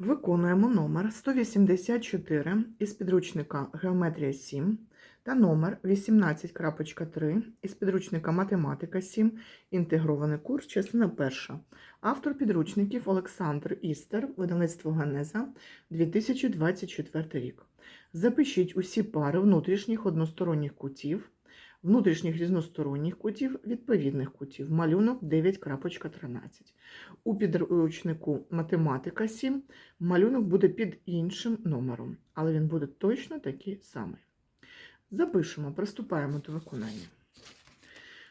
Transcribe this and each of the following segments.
Виконуємо номер 184 із підручника Геометрія 7 та номер 18.3 із підручника Математика 7. Інтегрований курс, частина перша. Автор підручників Олександр Істер, видавництво Генеза, 2024 рік. Запишіть усі пари внутрішніх односторонніх кутів, внутрішніх різносторонніх кутів, відповідних кутів. Малюнок 9.13. У підручнику Математика 7 малюнок буде під іншим номером, але він буде точно такий самий. Запишемо, приступаємо до виконання.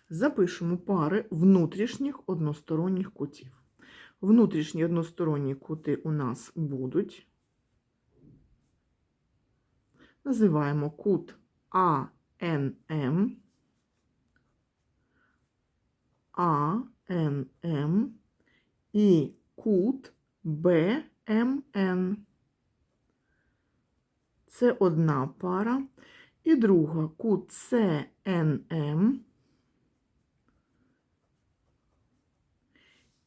Запишемо пари внутрішніх односторонніх кутів. Внутрішні односторонні кути у нас будуть. Називаємо кут АНМ, АНМ і кут БМН. Це одна пара. І друга кут СНМ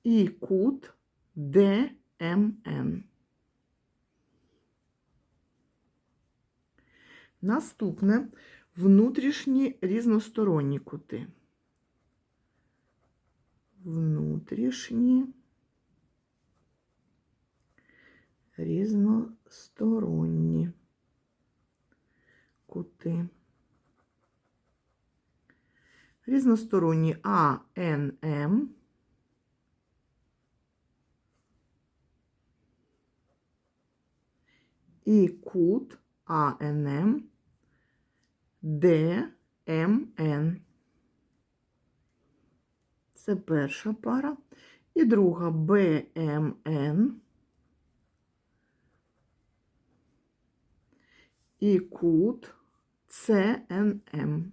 і кут ДМН. Наступне внутрішні різносторонні кути. Внутрішні різносторонні кути. Різносторонні АНМ і кут АНМ ДМН. Це перша пара. І друга БМН і кут ЦНМ.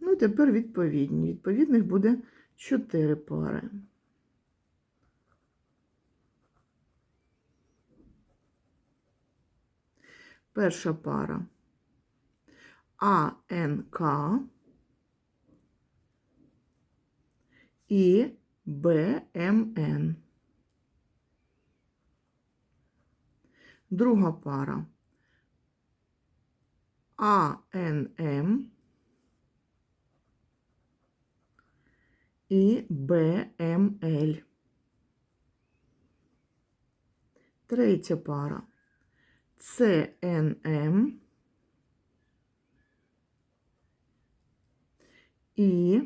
Ну, тепер відповідні. Відповідних буде 4 пари. Перша пара. АНК і БМН. Друга пара. АНМ і БМЛ. Третя пара ЦНМ і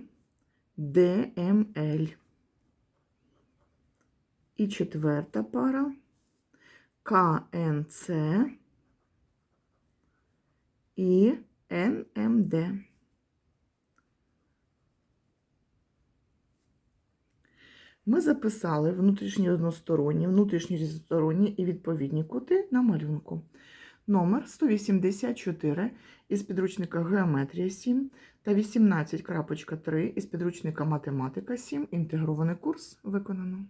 DML. І четверта пара КНЦ і НМД. Ми записали внутрішні односторонні, внутрішні різносторонні і відповідні кути на малюнку. Номер 184 із підручника Геометрія 7 та 18.3 із підручника Математика 7. Інтегрований курс виконано.